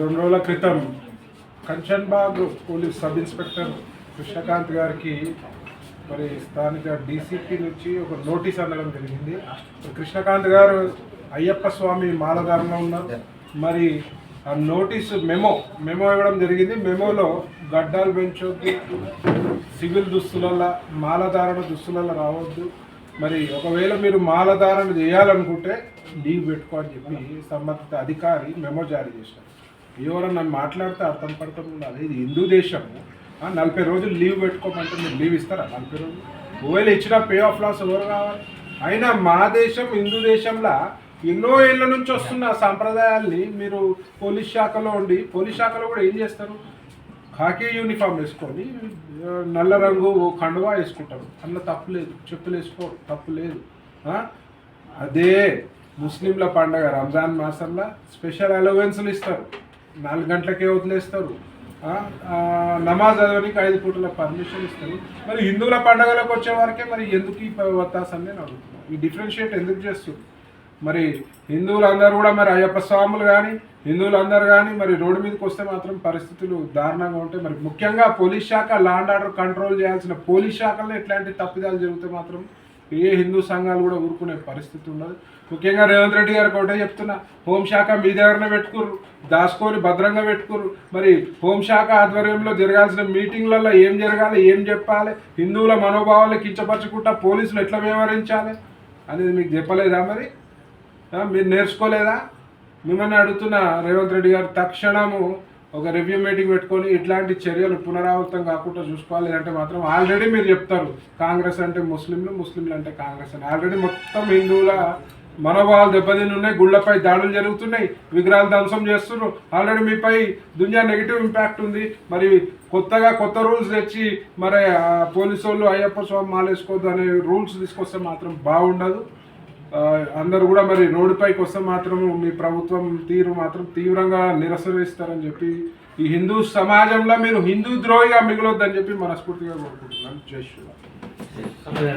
రెండు రోజుల క్రితం Kanchanbagh police sub inspector Krishnakanth గారికి మరి స్థానిక డీసీపీ నుంచి ఒక నోటీస్ అందడం జరిగింది. కృష్ణకాంత్ గారు అయ్యప్ప స్వామి మాలధారంలో ఉన్నారు. మరి ఆ నోటీసు మెమో మెమో ఇవ్వడం జరిగింది. మెమోలో గడ్డాలు పెంచొద్దు సివిల్ దుస్తులల్లో మాలధారణ దుస్తులలో రావద్దు. మరి ఒకవేళ మీరు మాలధారణ చేయాలనుకుంటే లీవ్ పెట్టుకో అని చెప్పి సంబంధిత అధికారి మెమో జారీ చేశారు. ఎవరన్నా మాట్లాడితే అర్థం పడతాం ఉండాలి ఇది హిందూ దేశము. ఆ, నలభై రోజులు లీవ్ పెట్టుకోమంటే మీరు లీవ్ ఇస్తారా? నలభై రోజులు. ఒకవేళ ఇచ్చిన పే ఆఫ్ లాస్ ఎవరు కావాలి? అయినా మా దేశం హిందూ దేశంలో ఎన్నో ఏళ్ళ నుంచి వస్తున్న సాంప్రదాయాల్ని మీరు పోలీస్ శాఖలో ఉండి పోలీస్ శాఖలో కూడా ఏం చేస్తారు? ఖాకీ యూనిఫామ్ వేసుకొని నల్ల రంగు కండువా వేసుకుంటారు. అందులో తప్పు లేదు. చెప్పులు వేసుకో తప్పు లేదు. అదే ముస్లింల పండగ రంజాన్ మాసంలో స్పెషల్ అలవెన్స్లు ఇస్తారు. నాలుగు గంటలకే వదిలేస్తారు. నమాజ్ చదవడానికి ఐదు పూటల పర్మిషన్ ఇస్తారు. మరి హిందువుల పండగలకు వచ్చే వారికే మరి ఎందుకు ఈ వత్తాసని నేను అడుగుతున్నాను ఈ డిఫరెన్షియేట్ ఎందుకు చేస్తుంది మరి హిందువులందరూ కూడా మరి అయ్యప్ప స్వాములు కానీ హిందువులందరూ కానీ మరి రోడ్డు మీదకి వస్తే మాత్రం పరిస్థితులు దారుణంగా ఉంటాయి. మరి ముఖ్యంగా పోలీస్ శాఖ లాండ్ ఆర్డర్ కంట్రోల్ చేయాల్సిన పోలీస్ శాఖలో ఇట్లాంటి తప్పిదాలు జరిగితే మాత్రం ఏ హిందూ సంఘాలు కూడా ఊరుకునే పరిస్థితి ఉండదు ముఖ్యంగా రేవంత్ రెడ్డి గారికి ఒకటే చెప్తున్నా హోంశాఖ మీ దగ్గరనే పెట్టుకుర్రు దాచుకొని భద్రంగా పెట్టుకుర్రు. మరి హోంశాఖ ఆధ్వర్యంలో జరగాల్సిన మీటింగ్లలో ఏం జరగాలి ఏం చెప్పాలి హిందువుల మనోభావాలు కించపరచుకుంటా పోలీసులు ఎట్లా వ్యవహరించాలి అనేది మీకు చెప్పలేదా మరి? మీరు నేర్చుకోలేదా? మిమ్మల్ని అడుగుతున్న రేవంత్ రెడ్డి గారు తక్షణము ఒక రివ్యూ మీటింగ్ పెట్టుకొని ఇట్లాంటి చర్యలు పునరావృతం కాకుండా చూసుకోవాలి అంటే మాత్రం ఆల్రెడీ మీరు చెప్తారు. కాంగ్రెస్ అంటే ముస్లింలు ముస్లింలు అంటే కాంగ్రెస్ అని. ఆల్రెడీ మొత్తం హిందువుల మనోభావాలు దెబ్బతిని ఉన్నాయి గుళ్ళపై దాడులు జరుగుతున్నాయి విగ్రహాలు ధ్వంసం చేస్తున్నారు. ఆల్రెడీ మీపై దునియా నెగిటివ్ ఇంపాక్ట్ ఉంది. మరి కొత్తగా కొత్త రూల్స్ తెచ్చి మరి పోలీసు వాళ్ళు అయ్యప్ప స్వామి మాలేసుకోవద్దు అనే రూల్స్ తీసుకొస్తే మాత్రం బాగుండదు. అందరు కూడా మరి రోడ్డుపైకి వస్తే మాత్రం మీ ప్రభుత్వం తీరు మాత్రం తీవ్రంగా నిరసరిస్తారని చెప్పి ఈ హిందూ సమాజంలో మీరు హిందూ ద్రోహిగా మిగలొద్దని చెప్పి మనస్ఫూర్తిగా కోరుకుంటున్నాను. జై శ్రీరామ్.